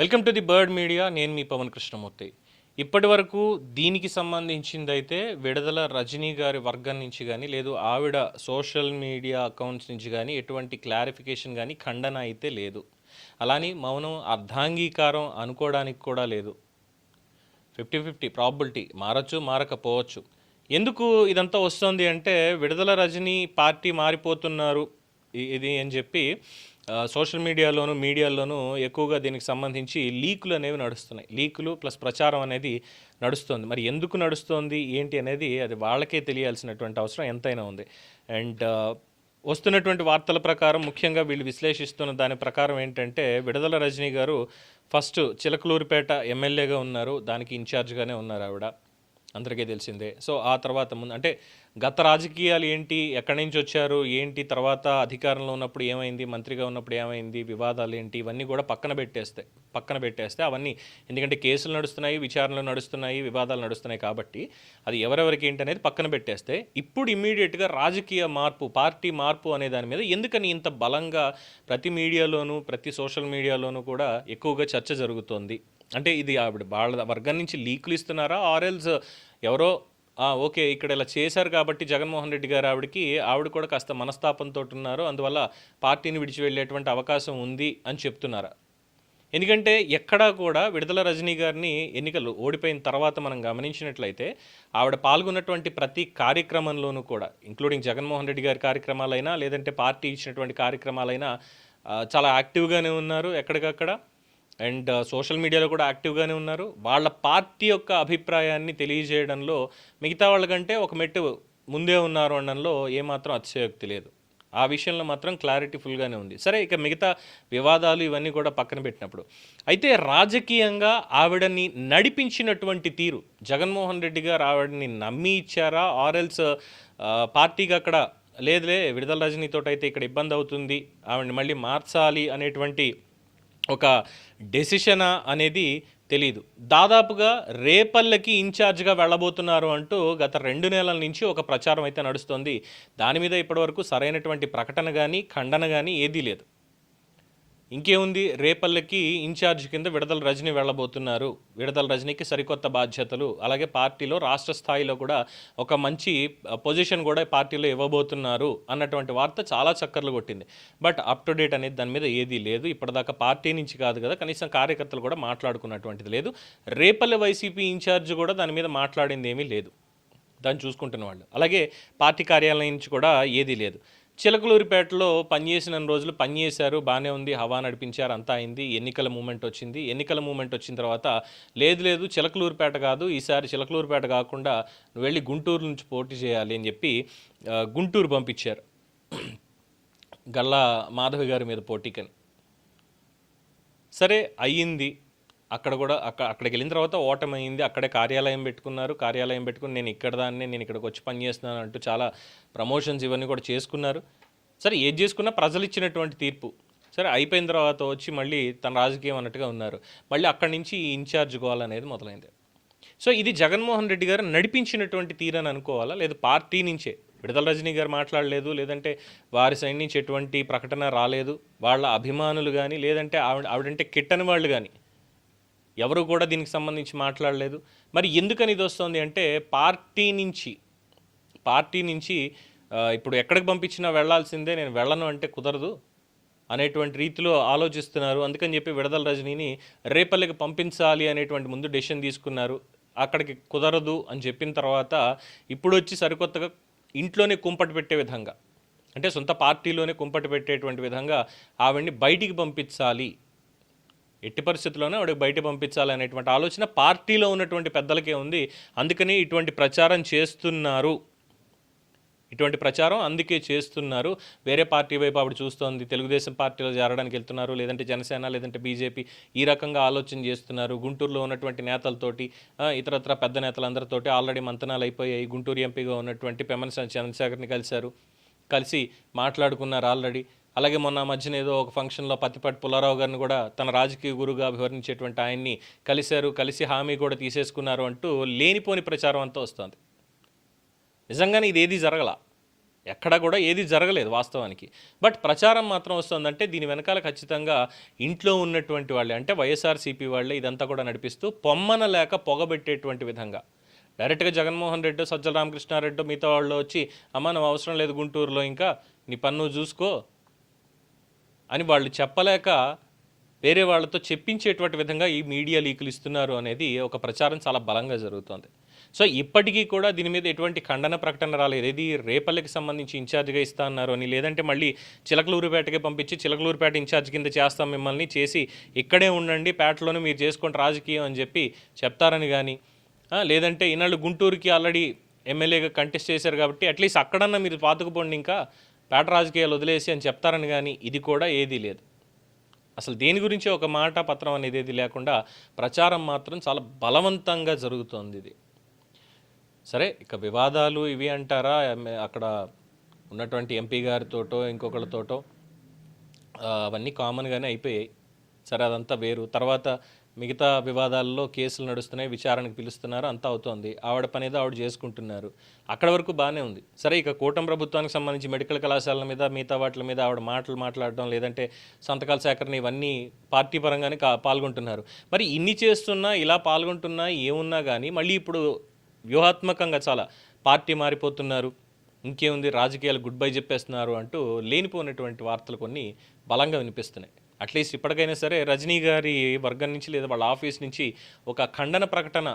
Welcome to the bird media నేను మీ పవన్ కృష్ణమూర్తి. ఇప్పటి వరకు దీనికి సంబంధించింది అయితే విడుదల రజనీ గారి వర్గం నుంచి కానీ లేదు ఆవిడ సోషల్ మీడియా అకౌంట్స్ నుంచి కానీ ఎటువంటి క్లారిఫికేషన్ కానీ ఖండన అయితే లేదు. అలాని మౌనం అర్ధాంగీకారం అనుకోవడానికి కూడా లేదు. ఫిఫ్టీ ఫిఫ్టీ ప్రాబిలిటీ మారచ్చు మారకపోవచ్చు. ఎందుకు ఇదంతా వస్తుంది అంటే విడుదల రజనీ పార్టీ మారిపోతున్నారు. ఇది అని చెప్పి సోషల్ మీడియాలోను మీడియాలోనూ ఎక్కువగా దీనికి సంబంధించి లీకులు అనేవి నడుస్తున్నాయి. లీకులు ప్లస్ ప్రచారం అనేది నడుస్తుంది. మరి ఎందుకు నడుస్తోంది? ఏంటి అనేది అది వాళ్ళకే తెలియాల్సినటువంటి అవసరం ఎంతైనా ఉంది. అండ్ వస్తున్నటువంటి వార్తల ప్రకారం ముఖ్యంగా వీళ్ళు విశ్లేషిస్తున్న దాని ప్రకారం ఏంటంటే విడుదల రజనీ గారు ఫస్ట్ చిలకలూరిపేట ఎమ్మెల్యేగా ఉన్నారు. దానికి ఇన్ఛార్జ్గానే ఉన్నారు ఆవిడ. అందరికీ తెలిసిందే. సో ఆ తర్వాత ముందు అంటే గత రాజకీయాలు ఏంటి? ఎక్కడి నుంచి వచ్చారు? ఏంటి? తర్వాత అధికారంలో ఉన్నప్పుడు ఏమైంది? మంత్రిగా ఉన్నప్పుడు ఏమైంది? వివాదాలు ఏంటి? ఇవన్నీ కూడా పక్కన పెట్టేస్తే పక్కన పెట్టేస్తే అవన్నీ ఎందుకంటే కేసులు నడుస్తున్నాయి విచారణలు నడుస్తున్నాయి వివాదాలు నడుస్తున్నాయి కాబట్టి అది ఎవరెవరికి ఏంటి అనేది పక్కన పెట్టేస్తే ఇప్పుడు ఇమ్మీడియట్గా రాజకీయ మార్పు పార్టీ మార్పు అనే దాని మీద ఎందుకని ఇంత బలంగా ప్రతి మీడియాలోనూ ప్రతి సోషల్ మీడియాలోనూ కూడా ఎక్కువగా చర్చ జరుగుతోంది? అంటే ఇది ఆవిడ వాళ్ళ వర్గం నుంచి లీకులు ఇస్తున్నారా? ఆర్ఎల్స్ ఎవరో ఓకే ఇక్కడ ఇలా చేశారు కాబట్టి జగన్మోహన్ రెడ్డి గారు ఆవిడకి ఆవిడ కూడా కాస్త మనస్తాపంతో ఉన్నారు. అందువల్ల పార్టీని విడిచి వెళ్ళేటువంటి అవకాశం ఉంది అని చెప్తున్నారా. ఎందుకంటే ఎక్కడా కూడా విడుదల రజనీ గారిని ఎన్నికలు ఓడిపోయిన తర్వాత మనం గమనించినట్లయితే ఆవిడ పాల్గొన్నటువంటి ప్రతి కార్యక్రమంలోనూ కూడా ఇంక్లూడింగ్ జగన్మోహన్ రెడ్డి గారి కార్యక్రమాలైనా లేదంటే పార్టీ ఇచ్చినటువంటి కార్యక్రమాలైనా చాలా యాక్టివ్గానే ఉన్నారు ఎక్కడికక్కడ. అండ్ సోషల్ మీడియాలో కూడా యాక్టివ్గానే ఉన్నారు. వాళ్ళ పార్టీ యొక్క అభిప్రాయాన్ని తెలియజేయడంలో మిగతా వాళ్ళకంటే ఒక మెట్టు ముందే ఉన్నారు అనడంలో ఏమాత్రం అతిశయోక్తి లేదు. ఆ విషయంలో మాత్రం క్లారిటీ ఫుల్గానే ఉంది. సరే ఇక మిగతా వివాదాలు ఇవన్నీ కూడా పక్కన పెట్టినప్పుడు. అయితే రాజకీయంగా ఆవిడని నడిపించినటువంటి తీరు జగన్మోహన్ రెడ్డి గారు ఆవిడని నమ్మి ఇచ్చారా? ఆర్ఎల్స్ పార్టీకి అక్కడ లేదులే విడుదల రజనీతో అయితే ఇక్కడ ఇబ్బంది అవుతుంది ఆవిడని మళ్ళీ మార్చాలి అనేటువంటి ఒక డెసిషనా అనేది తెలియదు దాదాపుగా రేపల్లకి ఇన్ఛార్జ్గా వెళ్ళబోతున్నారు అంటూ గత రెండు నెలల నుంచి ఒక ప్రచారం అయితే నడుస్తోంది. దాని మీద ఇప్పటివరకు సరైనటువంటి ప్రకటన కానీ ఖండన కానీ ఏదీ లేదు. ఇంకేముంది? రేపల్లకి ఇన్ఛార్జ్ కింద విడదల రజని వెళ్ళబోతున్నారు. విడదల రజనీకి సరికొత్త బాధ్యతలు. అలాగే పార్టీలో రాష్ట్ర స్థాయిలో కూడా ఒక మంచి పొజిషన్ కూడా పార్టీలో ఇవ్వబోతున్నారు అన్నటువంటి వార్త చాలా చక్కర్లు కొట్టింది. బట్ అప్ టు డేట్ అనేది దాని మీద ఏదీ లేదు. ఇప్పటిదాకా పార్టీ నుంచి కాదు కదా కనీసం కార్యకర్తలు కూడా మాట్లాడుకున్నటువంటిది లేదు. రేపల్లె వైసీపీ ఇన్ఛార్జ్ కూడా దాని మీద మాట్లాడింది ఏమీ లేదు. దాన్ని చూసుకుంటున్న వాళ్ళు. అలాగే పార్టీ కార్యాలయం నుంచి కూడా ఏదీ లేదు. చిలకలూరిపేటలో పనిచేసిన రోజులు పనిచేశారు బాగానే ఉంది హవా నడిపించారు అంతా అయింది ఎన్నికల మూమెంట్ వచ్చింది. ఎన్నికల మూమెంట్ వచ్చిన తర్వాత లేదు లేదు చిలకలూరిపేట కాదు ఈసారి చిలకలూరిపేట కాకుండా నువ్వు వెళ్ళి గుంటూరు నుంచి పోటీ చేయాలి అని చెప్పి గుంటూరు పంపించారు. గల్లా మాధవి గారి మీద పోటీకని. సరే అయ్యింది. అక్కడ కూడా అక్కడ అక్కడికి వెళ్ళిన తర్వాత ఓటమైంది. అక్కడే కార్యాలయం పెట్టుకున్నారు. కార్యాలయం పెట్టుకుని నేను ఇక్కడ దాన్ని నేను ఇక్కడికి వచ్చి పని చేస్తున్నాను అంటూ చాలా ప్రమోషన్స్ ఇవన్నీ కూడా చేసుకున్నారు. సరే ఏది చేసుకున్నా ప్రజలు ఇచ్చినటువంటి తీర్పు. సరే అయిపోయిన తర్వాత వచ్చి మళ్ళీ తన రాజకీయం అన్నట్టుగా ఉన్నారు. మళ్ళీ అక్కడి నుంచి ఇన్ఛార్జ్ గోల్ అనేది మొదలైంది. సో ఇది జగన్మోహన్ రెడ్డి గారు నడిపించినటువంటి తీరని అనుకోవాలా? లేదు పార్టీ నుంచే? విడుదల రజనీ గారు మాట్లాడలేదు లేదంటే వారి సైడ్ నుంచి ఎటువంటి ప్రకటన రాలేదు. వాళ్ళ అభిమానులు కానీ లేదంటే ఆవిడ ఆవిడంటే కిట్టని వాళ్ళు కానీ ఎవరు కూడా దీనికి సంబంధించి మాట్లాడలేదు. మరి ఎందుకని ఇది వస్తుంది అంటే పార్టీ నుంచి పార్టీ నుంచి ఇప్పుడు ఎక్కడికి పంపించినా వెళ్ళాల్సిందే నేను వెళ్ళను అంటే కుదరదు అనేటువంటి రీతిలో ఆలోచిస్తున్నారు. అందుకని చెప్పి విడదల రజనీని రేపల్లికి పంపించాలి అనేటువంటి ముందు డెసిషన్ తీసుకున్నారు. అక్కడికి కుదరదు అని చెప్పిన తర్వాత ఇప్పుడు వచ్చి సరికొత్తగా ఇంట్లోనే కుంపటి పెట్టే విధంగా అంటే సొంత పార్టీలోనే కుంపటి పెట్టేటువంటి విధంగా ఆవిడ్ని బయటికి పంపించాలి ఎట్టి పరిస్థితుల్లోనే ఆవిడకి బయట పంపించాలి అనేటువంటి ఆలోచన పార్టీలో ఉన్నటువంటి పెద్దలకే ఉంది. అందుకని ఇటువంటి ప్రచారం చేస్తున్నారు. ఇటువంటి ప్రచారం అందుకే చేస్తున్నారు. వేరే పార్టీ వైపు ఆవిడ చూస్తోంది. తెలుగుదేశం పార్టీలో చేరడానికి వెళ్తున్నారు. లేదంటే జనసేన లేదంటే బీజేపీ ఈ రకంగా ఆలోచన చేస్తున్నారు. గుంటూరులో ఉన్నటువంటి నేతలతోటి ఇతరత్ర పెద్ద నేతలందరితోటి ఆల్రెడీ మంతనాలు అయిపోయాయి. గుంటూరు ఎంపీగా ఉన్నటువంటి పెమ్మన చంద్రశేఖర్ని కలిశారు. కలిసి మాట్లాడుకున్నారు ఆల్రెడీ. అలాగే మొన్న మధ్యన ఏదో ఒక ఫంక్షన్లో పత్తిపాటి పుల్లారావు గారిని కూడా తన రాజకీయ గురుగా అభివర్ణించేటువంటి ఆయన్ని కలిశారు కలిసి హామీ కూడా తీసేసుకున్నారు అంటూ లేనిపోని ప్రచారం అంతా వస్తుంది. నిజంగానే ఇది ఏది జరగల? ఎక్కడా కూడా ఏది జరగలేదు వాస్తవానికి. బట్ ప్రచారం మాత్రం వస్తుందంటే దీని వెనకాల ఖచ్చితంగా ఇంట్లో ఉన్నటువంటి వాళ్ళే అంటే వైఎస్ఆర్సీపీ వాళ్ళే ఇదంతా కూడా నడిపిస్తూ పొమ్మన లేక పొగబెట్టేటువంటి విధంగా. డైరెక్ట్గా జగన్మోహన్ రెడ్డి సజ్జల రామకృష్ణారెడ్డి మిగతా వాళ్ళు వచ్చి అమ్మ నువ్వు అవసరం లేదు గుంటూరులో ఇంకా నీ పన్ను చూసుకో అని వాళ్ళు చెప్పలేక వేరే వాళ్ళతో చెప్పించేటువంటి విధంగా ఈ మీడియా లీకులు ఇస్తున్నారు అనేది ఒక ప్రచారం చాలా బలంగా జరుగుతోంది. సో ఇప్పటికీ కూడా దీని మీద ఎటువంటి ఖండన ప్రకటన రాలేదు. ఇది రేపల్లికి సంబంధించి ఇన్ఛార్జ్గా ఇస్తా అన్నారు అని లేదంటే మళ్ళీ చిలకలూరుపేటకి పంపించి చిలకలూరుపేట ఇన్ఛార్జ్ కింద చేస్తాం మిమ్మల్ని చేసి ఇక్కడే ఉండండి పేటలోనే మీరు చేసుకోండి రాజకీయం అని చెప్పి చెప్తారని కానీ లేదంటే ఈనాళ్ళు గుంటూరుకి ఆల్రెడీ ఎమ్మెల్యేగా కంటెస్ట్ చేశారు కాబట్టి అట్లీస్ట్ అక్కడన్నా మీరు పాతుకుపోండి ఇంకా. పేట రాజకీయాలు వదిలేసి అని చెప్తారని కానీ ఇది కూడా ఏదీ లేదు. అసలు దేని గురించి ఒక మాట పత్రం అనేది ఏది లేకుండా ప్రచారం మాత్రం చాలా బలవంతంగా జరుగుతోంది ఇది. సరే ఇక వివాదాలు ఇవి అంటారా? అక్కడ ఉన్నటువంటి ఎంపీ గారితోటో ఇంకొకళ్ళతోటో అవన్నీ కామన్గానే అయిపోయాయి. సరే అదంతా వేరు. తర్వాత మిగతా వివాదాల్లో కేసులు నడుస్తున్నాయి విచారణకు పిలుస్తున్నారు అంతా అవుతోంది. ఆవిడ పని ఏదో ఆవిడ చేసుకుంటున్నారు. అక్కడ వరకు బాగానే ఉంది. సరే ఇక కూటమి ప్రభుత్వానికి సంబంధించి మెడికల్ కళాశాలల మీద మిగతా వాటి మీద ఆవిడ మాటలు మాట్లాడడం లేదంటే సంతకాల సేకరణ ఇవన్నీ పార్టీ పరంగానే కా పాల్గొంటున్నారు. మరి ఇన్ని చేస్తున్నా ఇలా పాల్గొంటున్నా ఏమున్నా కానీ మళ్ళీ ఇప్పుడు వ్యూహాత్మకంగా చాలా పార్టీ మారిపోతున్నారు. ఇంకేముంది? రాజకీయాలు గుడ్ బై చెప్పేస్తున్నారు అంటూ లేనిపోయినటువంటి వార్తలు కొన్ని బలంగా వినిపిస్తున్నాయి. అట్లీస్ట్ ఇప్పటికైనా సరే రజనీ గారి వర్గం నుంచి లేదా వాళ్ళ ఆఫీస్ నుంచి ఒక ఖండన ప్రకటన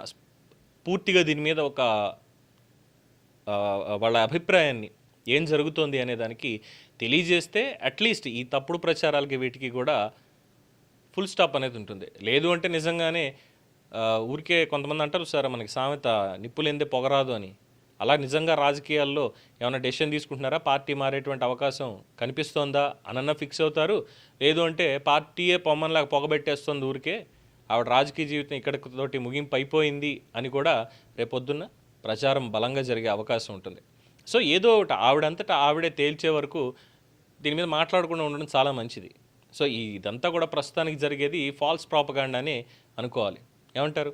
పూర్తిగా దీని మీద ఒక వాళ్ళ అభిప్రాయాన్ని ఏం జరుగుతోంది అనే దానికి తెలియజేస్తే అట్లీస్ట్ ఈ తప్పుడు ప్రచారాలకి వీటికి కూడా ఫుల్ స్టాప్ అనేది ఉంటుంది. లేదు అంటే నిజంగానే ఊరికే కొంతమంది అంటారు సార్ మనకి సామెత నిప్పులేందే పొగరాదు అని. అలా నిజంగా రాజకీయాల్లో ఏమైనా డెసిషన్ తీసుకుంటున్నారా? పార్టీ మారేటువంటి అవకాశం కనిపిస్తోందా? అనన్న ఫిక్స్ అవుతారు. లేదు అంటే పార్టీయే పొమ్మన్లాగా పొగబెట్టేస్తుంది ఊరికే. ఆవిడ రాజకీయ జీవితం ఇక్కడితోటి ముగింపు అయిపోయింది అని కూడా రేపొద్దున్న ప్రచారం బలంగా జరిగే అవకాశం ఉంటుంది. సో ఏదో ఒకటి ఆవిడంతటా ఆవిడే తేల్చే వరకు దీని మీద మాట్లాడకుండా ఉండడం చాలా మంచిది. సో ఇదంతా కూడా ప్రస్తుతానికి జరిగేది ఫాల్స్ ప్రాపగాండానే అనుకోవాలి. ఏమంటారు?